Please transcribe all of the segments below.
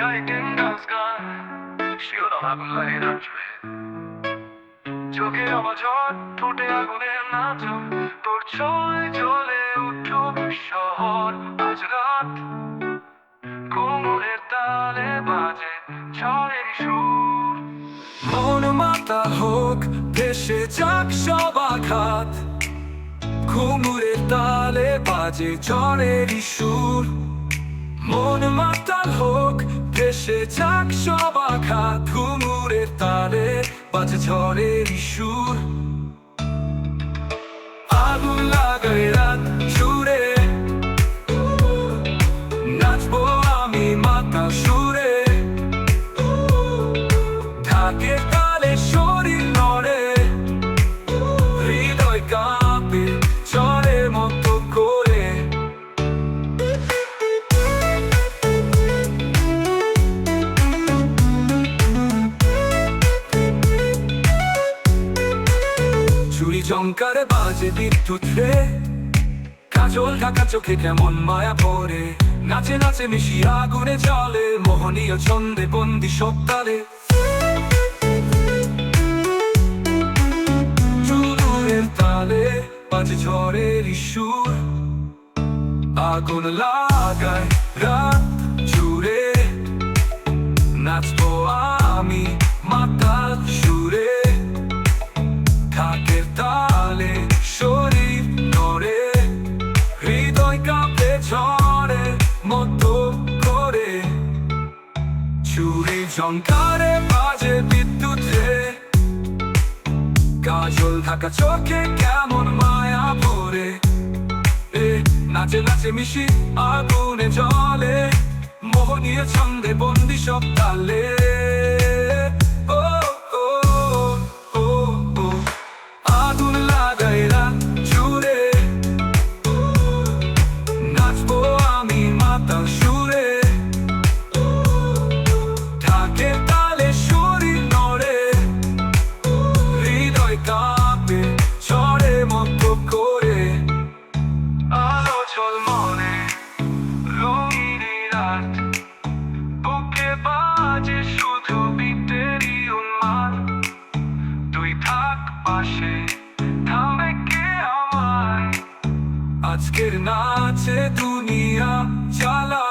Item dance গান শিওরা আগুন লাগে নাচবে চোখে আমার ঝড় ঠোঁটে আগুনের নাচ তোর ছয় জ্বলে উঠুক শহর আজ রাত কোমরের তালে বাজে ঝড়ের সুর মন মাতা হোক ভেসে যাক সব আঘাত ঘুমুরের তালে বাজে ঝড়ের সুর মন মাতাল হোক ভেসে চাক সব আঘাত ঘুমুরের তালে বাজে ঝড়ের সুর আগুন লাগাই রাত সুরে নাচবো আমি মাথা সুরে। জঙ্কারে বাজে বিদ্যুৎ কাজল ঢাকা চোখে কেমন মায়া পরে নাচে নাচে মিশি আগুনে জলে মোহনীয় ছন্দে বন্দি চুলের তালে। বাজে ঝড়ের সুর আগুন লাগায় রাত ঝঙ্কারে বাজে বিদ্যুৎে কাজল থাকা চোখে কেমন মায়া ভরে। এ, নাচে নাচে মিশি আগুনে জলে মোহনীয় ছন্দে বন্দি সব তালে। পাশে থামে কে আমায়? আজকের নাচে দুনিয়া চালায়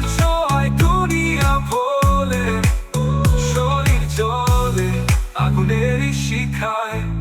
নাচের ছোঁয়ায় দুনিয়া ভোলে শরীর জলে আগুনের শিখায়।